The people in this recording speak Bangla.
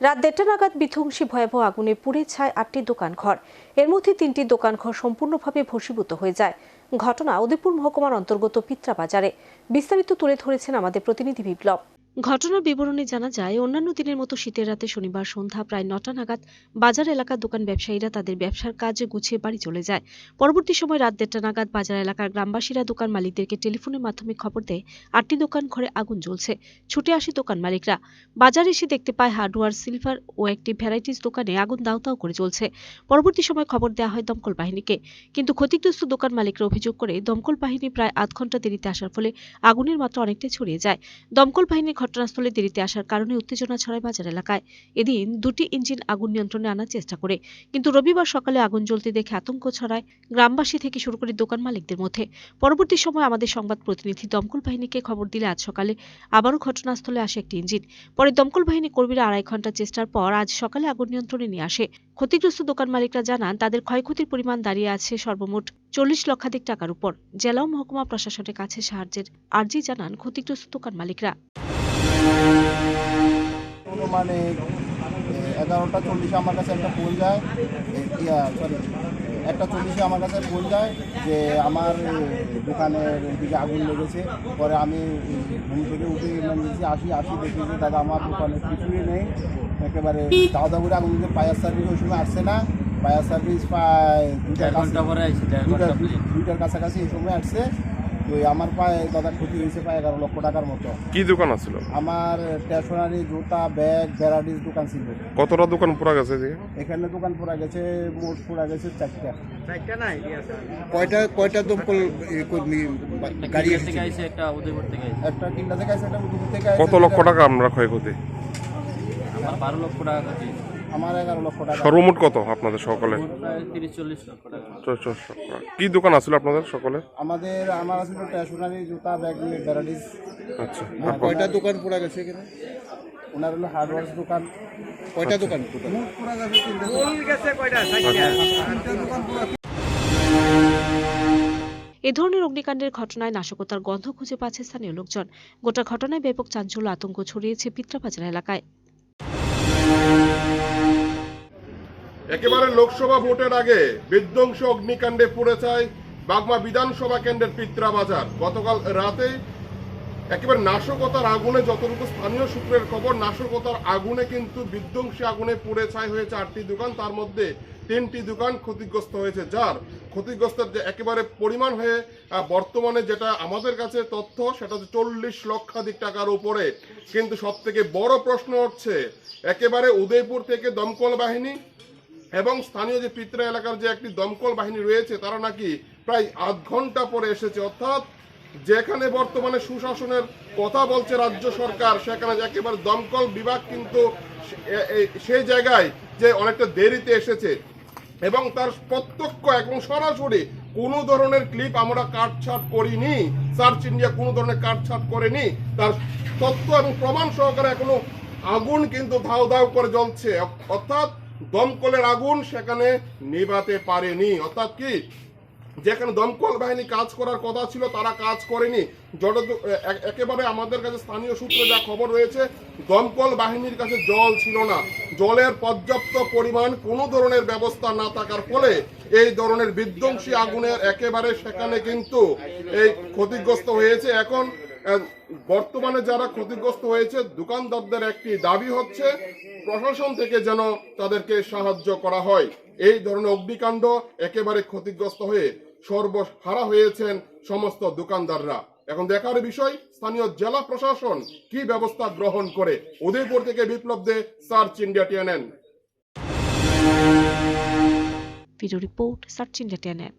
রাত দেড়টা নাগাদ বিধ্বংসী ভয়াবহ আগুনে পুড়ে ছায় আটটি দোকান ঘর এর মধ্যে তিনটি দোকান ঘর সম্পূর্ণভাবে ভসীভূত হয়ে যায়। ঘটনা উদয়পুর মহকুমার অন্তর্গত পিত্রা বাজারে বিস্তারিত তুলে ধরেছেন আমাদের প্রতিনিধি বিপ্লব। ঘটনার বিবরণে জানা যায়, অন্যান্য দিনের মতো শীতের রাতে শনিবার সন্ধ্যা প্রায় নটা নাগাদ বাজার এলাকার দোকান ব্যবসায়ীরা তাদের ব্যবসার কাজে গুছিয়ে বাড়ি চলে যায়। পরবর্তী সময় রাত দেড়টা নাগাদ বাজার এলাকার গ্রামবাসীরা দোকান মালিকদেরকে টেলিফোনের মাধ্যমে খবর দেয়, আটটি দোকান ঘরে আগুন জ্বলছে, ছুটে আসে দোকান মালিকরা। বাজারে এসে দেখতে পায় হার্ডওয়ার, সিলভার ও একটি ভ্যারাইটিস দোকানে আগুন দাউ করে চলছে পরবর্তী সময় খবর দেওয়া হয় দমকল বাহিনীকে। কিন্তু ক্ষতিগ্রস্ত দোকান মালিকরা অভিযোগ করে, দমকল বাহিনী প্রায় আধ ঘণ্টা দেরিতে আসার ফলে আগুনের মাত্রা অনেকটাই ছড়িয়ে যায়। দমকল বাহিনী ঘটনাস্থলে দেরিতে আসার কারণে উত্তেজনা ছড়ায় বাজার এলাকায়। এদিন দুটি ইঞ্জিন আগুন নিয়ন্ত্রণে আনার চেষ্টা করে, কিন্তু রবিবার সকালে আগুন জ্বলতে দেখে আতঙ্ক ছড়ায় গ্রামবাসী থেকে শুরু করে দোকান মালিকদের মধ্যে। পরবর্তী সময় আমাদের সংবাদ প্রতিনিধি দমকল বাহিনীকে খবর দিলে আজ সকালে আবারও ঘটনাস্থলে আসে একটি ইঞ্জিন। পরে দমকল বাহিনী কর্মীরা আড়াই ঘণ্টা চেষ্টার পর আজ সকালে আগুন নিয়ন্ত্রণে নিয়ে আসে। ক্ষতিগ্রস্ত দোকান মালিকরা জানান, তাদের ক্ষয়ক্ষতির পরিমাণ দাঁড়িয়ে আছে সর্বমোট চল্লিশ লক্ষাধিক টাকার উপর। জেলা ও মহকুমা প্রশাসনের কাছে সাহায্যের আর্জি জানান ক্ষতিগ্রস্ত দোকান মালিকরা। মানে এগারোটা চল্লিশে আমার কাছে একটা ফোন যায়। ইয়া সরি একটা চল্লিশে আমার কাছে ফোন যায় যে আমার দোকানের দিকে আগুন লেগেছে। পরে আমি ঘুম থেকে উঠে এমার্জেন্সি আসি আসি দেখি যে দাদা আমার দোকানে কিছুই নেই। একেবারে দাও দাও করে আগুন ফায়ার সার্ভিস ওই সময় আসছে না। ফায়ার সার্ভিস প্রায় দুটার কাছাকাছি এই সময় আসছে। তো আমার প্রায় দাদা ক্ষতি হয়েছে প্রায় এগারো লক্ষ টাকার মতো। কি দোকান আছিল? আমার স্টেশনারি জুতা ব্যাগ ভ্যারাইটিস দোকান ছিল। কতটা দোকান পুরা গেছে এদিকে? এখানে দোকান পুরা গেছে মোট পুরা গেছে চারটা। নাই? কয়টা কয়টা দমকল গাড়ি গাড়ি থেকে আইছে একটা উদয়পুর থেকে একটা কিন্ডা থেকে আছে একটা উদুপুর থেকে কত লক্ষ টাকা আমরা ক্ষয়ক্ষতি? আমার বারো লক্ষ টাকা ক্ষতি। আমার এগারো লক্ষ টাকা। সর্বমোট কত আপনাদের সকলে? তিরিশ চল্লিশ লক্ষ টাকা। চল্লিশ লক্ষ কি দোকান আছিল আপনাদের সকলে? আমাদের আমার আছে স্টেশনারি জুতা ব্যাগ ভ্যারাইটিস আচ্ছা কয়টা দোকান পুরা গেছে এখানে? ওনার হলো হার্ডওয়ার্স দোকান। কয়টা দোকান পুরা গেছে তিনটা এ ধরনের অগ্নিকাণ্ডের ঘটনায় নাশকতার গন্ধ খুঁজে পাচ্ছে স্থানীয় লোকজন। গোটা ঘটনায় ব্যাপক চাঞ্চল্য আতঙ্ক ছড়িয়েছে পিত্রাবাজার এলাকায়। একেবারে লোকসভা ভোটের আগে বিধ্বংস অগ্নিকাণ্ডে পড়ে যায় বাগমা বিধানসভা কেন্দ্রের পিত্রা বাজার। গতকাল রাতে একেবারে নাশকতার আগুনে, যতটুকু স্থানীয় সূত্রের খবর, নাশকতার আগুনে কিন্তু বিধ্বংসী আগুনে পুড়ে ছাই হয়েছে আটটি দোকান, তার মধ্যে তিনটি দোকান ক্ষতিগ্রস্ত হয়েছে, যার ক্ষতিগ্রস্তের যে একেবারে পরিমাণ হয়ে বর্তমানে যেটা আমাদের কাছে তথ্য, সেটা হচ্ছে চল্লিশ লক্ষাধিক টাকার উপরে। কিন্তু সব থেকে বড় প্রশ্ন হচ্ছে একেবারে উদয়পুর থেকে দমকল বাহিনী এবং স্থানীয় যে পিত্রা এলাকার যে একটি দমকল বাহিনী রয়েছে, তারা নাকি প্রায় আধ ঘণ্টা পরে এসেছে। অর্থাৎ যেখানে বর্তমানে সুশাসনের কথা বলছে রাজ্য সরকার, সেখানে একেবারে দমকল বিভাগ কিন্তু সেই জায়গায় যে অনেকটা দেরিতে এসেছে। এবং তার প্রত্যক্ষ এবং সরাসরি কোনো ধরনের ক্লিপ আমরা কাটছাট করিনি সার্চ ইন্ডিয়া কোনো ধরনের কাটছাট করেনি। তার তথ্য এবং প্রমাণ সহকারে এখনও আগুন কিন্তু ধাও ধাও করে জ্বলছে। অর্থাৎ দমকলের আগুন সেখানে নেভাতে পারেনি। অর্থাৎ কি, যেখানে দমকল বাহিনী কাজ করার কথা ছিল, তারা কাজ করেনি। জল একেবারে আমাদের কাছে স্থানীয় সূত্রে যা খবর রয়েছে, দমকল বাহিনীর কাছে জল ছিল না। জলের পর্যাপ্ত পরিমাণ কোনো ধরনের ব্যবস্থা না থাকার ফলে এই ধরনের বিধ্বংসী আগুনের একেবারে সেখানে কিন্তু এই ক্ষতিগ্রস্ত হয়েছে। এখন বর্তমানে যারা ক্ষতিগ্রস্ত হয়েছে, দোকানদারদের একটি দাবি হচ্ছে প্রশাসন থেকে যেন তাদেরকে সাহায্য করা হয়। এই ধরনের অগ্নিকাণ্ড একেবারে ক্ষতিগ্রস্ত হয়ে সর্বহারা হয়েছেন সমস্ত দোকানদাররা। এখন দেখার বিষয়, স্থানীয় জেলা প্রশাসন কি ব্যবস্থা গ্রহণ করে? উদয়পুর থেকে Biplab De, search India TNN. Video report, search India TNN.